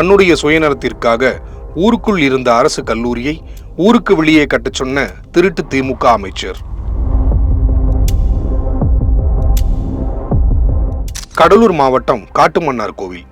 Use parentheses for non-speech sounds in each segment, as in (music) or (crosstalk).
தன்னுடைய சுயநலத்திற்காக ஊருக்குள் இருந்த அரசு கல்லூரியை ஊருக்கு வெளியே கட்டச் சொன்ன திருட்டு திமுக அமைச்சர். கடலூர் மாவட்டம் காட்டுமன்னார் கோவில்.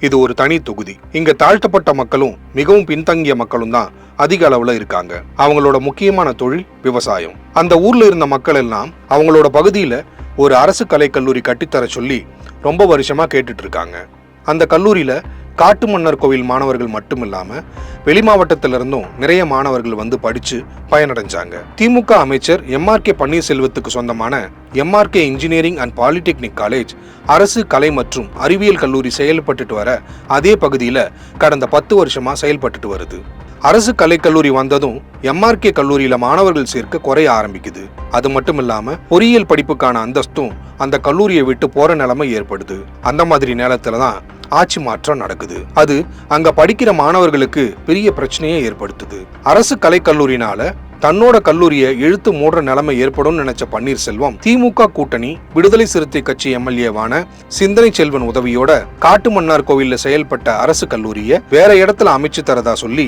இது ஒரு தனி தொகுதி. இங்க தாழ்த்தப்பட்ட மக்களும் மிகவும் பின்தங்கிய மக்களும் தான் அதிக அளவுல இருக்காங்க. அவங்களோட முக்கியமான தொழில் விவசாயம். அந்த ஊர்ல இருந்த மக்கள் எல்லாம் அவங்களோட பகுதியில ஒரு அரசு கலைக்கல்லூரி கட்டித்தர சொல்லி ரொம்ப வருஷமா கேட்டுட்டு இருக்காங்க. அந்த கல்லூரியில் காட்டு மன்னர் கோவில் மாணவர்கள் மட்டும் இல்லாமல் வெளி மாவட்டத்திலிருந்தும் நிறைய மாணவர்கள் வந்து படித்து பயனடைஞ்சாங்க. திமுக அமைச்சர் எம்ஆர்கே பன்னீர்செல்வத்துக்கு சொந்தமான MRK engineering and polytechnic college அரசு கலை மற்றும் அறிவியல் கல்லூரி செயல்பட்டுட்டு வர அதே பகுதியில் கடந்த பத்து வருஷமாக செயல்பட்டுட்டு வருது. அரசு கலைக்கல்லூரி வந்ததும் எம்ஆர்கே கல்லூரியில மாணவர்கள் சேர்க்க குறைய ஆரம்பிக்குது. அது மட்டும் இல்லாம பொறியியல் படிப்புக்கான அந்தஸ்தும் அந்த கல்லூரியை விட்டு போற நிலைமை ஏற்படுது. அந்த மாதிரி நேரத்துல தான் ஆட்சி மாற்றம் நடக்குது. அது அங்க படிக்கிற மாணவர்களுக்கு பெரிய பிரச்சனையை ஏற்படுத்துது. அரசு கலைக்கல்லூரினால தன்னோட கல்லூரியை இழுத்து மூடுற நிலைமை ஏற்படும் நினைச்ச பன்னீர்செல்வம் திமுக கூட்டணி விடுதலை சிறுத்தை கட்சி எம்எல்ஏவான சிந்தனை செல்வன் உதவியோட காட்டுமன்னார் கோவில்ல செயல்பட்ட அரசு கல்லூரியை வேற இடத்துல அமைச்சு தரதா சொல்லி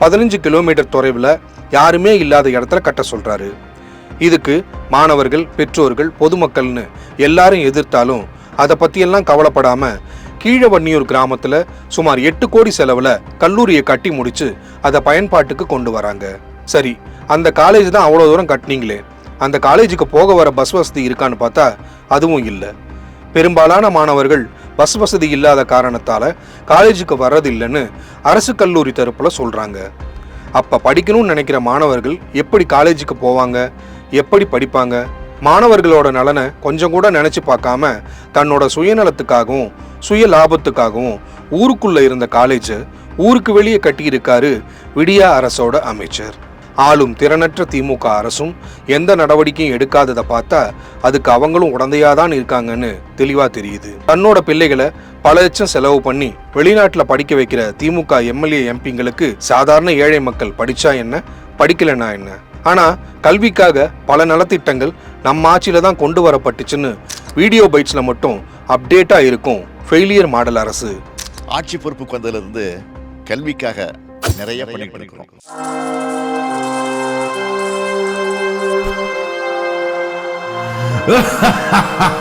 பதினஞ்சு கிலோமீட்டர் தொலைவில் யாருமே இல்லாத இடத்துல கட்ட சொல்றாரு. இதுக்கு மாணவர்கள் பெற்றோர்கள் பொதுமக்கள்னு எல்லாரும் எதிர்த்தாலும் அதை பத்தியெல்லாம் கவலைப்படாம கீழவன்னியூர் கிராமத்துல சுமார் எட்டு கோடி செலவுல கல்லூரியை கட்டி முடிச்சு அதை பயன்பாட்டுக்கு கொண்டு வராங்க. சரி அந்த காலேஜ் தான் அவ்வளோ தூரம் கட்டினீங்களே. அந்த காலேஜுக்கு போக வர பஸ் வசதி இருக்கான்னு பார்த்தா அதுவும் இல்லை. பெரும்பாலான மாணவர்கள் பஸ் வசதி இல்லாத காரணத்தால் காலேஜுக்கு வர்றதில்லைன்னு அரசு கல்லூரி தரப்பில் சொல்கிறாங்க அப்போ படிக்கணும்னு நினைக்கிற மாணவர்கள் எப்படி காலேஜுக்கு போவாங்க? எப்படி படிப்பாங்க? மாணவர்களோட நலனை கொஞ்சம் கூட நினச்சி பார்க்காம தன்னோட சுயநலத்துக்காகவும் சுய லாபத்துக்காகவும் ஊருக்குள்ளே இருந்த காலேஜை ஊருக்கு வெளியே கட்டியிருக்காரு விடியா அரசோட அமைச்சர். ஆளும் திறனற்ற திமுக அரசும் எந்த நடவடிக்கையும் எடுக்காததை பார்த்தா அதுக்கு அவங்களும் உடந்தையாதான் இருக்காங்கன்னு தெளிவா தெரியுது. தன்னோட பிள்ளைகளை பல லட்சம் செலவு பண்ணி வெளிநாட்டில் படிக்க வைக்கிற திமுக எம்எல்ஏ எம்பிங்களுக்கு சாதாரண ஏழை மக்கள் படிச்சா என்ன? படிக்கலைன்னா என்ன? ஆனா கல்விக்காக பல நலத்திட்டங்கள் நம்ம ஆட்சியில தான் கொண்டு வரப்பட்டுச்சுன்னு வீடியோ பைட்ஸ்ல மட்டும் அப்டேட்டா இருக்கும் ஃபெயிலியர் மாடல் அரசு. ஆட்சி பொறுப்புக்கு வந்ததுலேருந்து கல்விக்காக நிறைய பண்ணிட்டு இருக்கிறோம் ha (laughs) ha ha